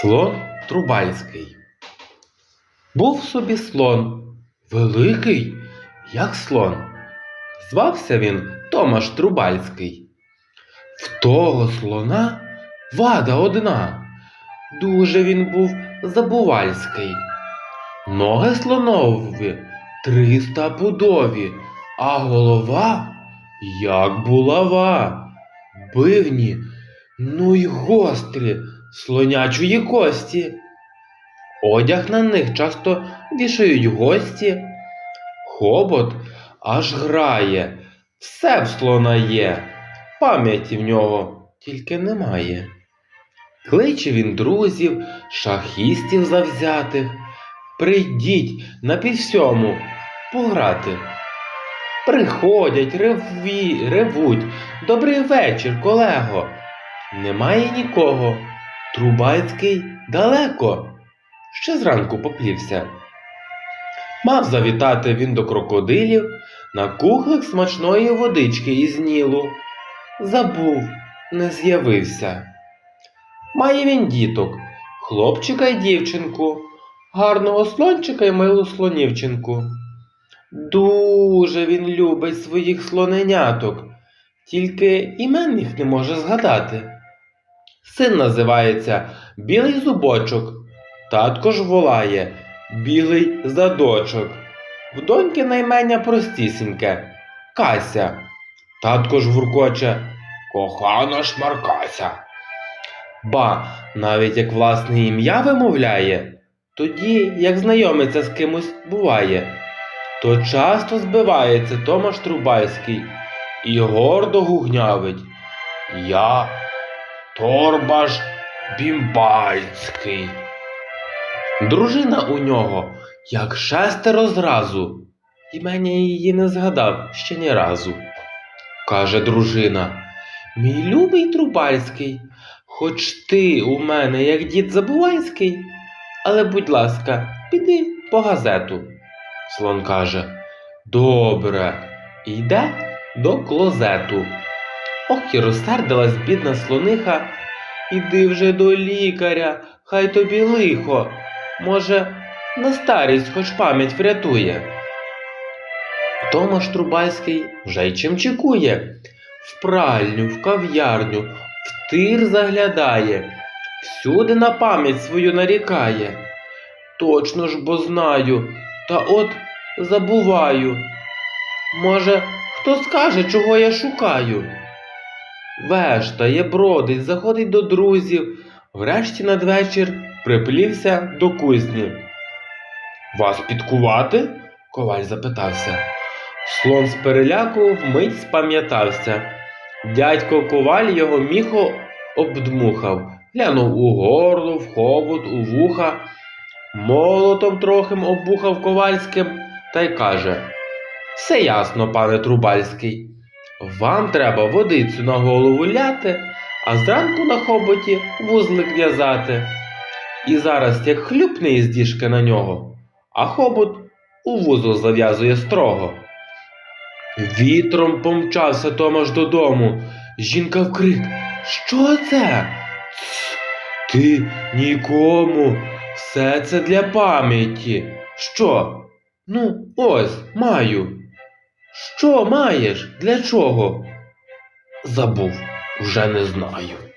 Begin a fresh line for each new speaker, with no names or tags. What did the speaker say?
Слон Трубальський. Був собі слон, великий, як слон. Звався він Томаш Трубальський. В того слона вада одна. Дуже він був забувальський. Ноги слонові триста пудові, а голова як булава. Бивні, ну й гострі, слонячої кості. Одяг на них часто вішають гості. Хобот аж грає, все в слона є, пам'яті в нього тільки немає. Кличе він друзів, шахістів завзятих. Прийдіть на півсьому пограти. Приходять, реві, ревуть. Добрий вечір, колего. Немає нікого. Трубальський далеко. Ще зранку поплівся. Мав завітати він до крокодилів на кухлик смачної водички із Нілу. Забув, не з'явився. Має він діток, хлопчика й дівчинку, гарного слончика й милу слонівчинку. Дуже він любить своїх слоненяток, тільки імен їх не може згадати. Син називається Білий Зубочок, татко ж волає Білий Задочок. В доньки наймення простісіньке Кася. Татко ж гуркоче Кохана шмаркася. Ба, навіть як власне ім'я вимовляє, тоді, як знайомиться з кимось буває, то часто збивається Томаш Трубайський і гордо гугнявить. Я Торбаш Бімбальський. Дружина у нього, як шестеро зразу, імення її не згадав ще ні разу. Каже дружина, мій любий Трубальський, хоч ти у мене, як дід Забувайський, але, будь ласка, піди по газету. Слон каже, добре, йде до клозету. Ох і розсердилась бідна слониха. Іди вже до лікаря, хай тобі лихо. Може, на старість хоч пам'ять врятує. Томаш Трубайський вже й чимчикує. В пральню, в кав'ярню, в тир заглядає, всюди на пам'ять свою нарікає. Точно ж бо знаю, та от забуваю. Може, хто скаже, чого я шукаю? Вештає, бродить, заходить до друзів, врешті надвечір приплівся до кузні. Вас підкувати? коваль запитався. Слон з переляку вмить спам'ятався. Дядько коваль його міхо обдмухав, глянув у горло, в хобот, у вуха, молотом трохим оббухав ковальським та й каже: Все ясно, пане Трубальський. Вам треба водицю на голову ляти, а зранку на хоботі вузлик в'язати. І зараз як хлюпне із діжки на нього, а хобот у вузол зав'язує строго. Вітром помчався Томаш додому. Жінка вкрик Що це? «Тс, Ти нікому. Все це для пам'яті. Що? Ну, ось, маю. Що маєш? Для чого? Забув, вже не знаю.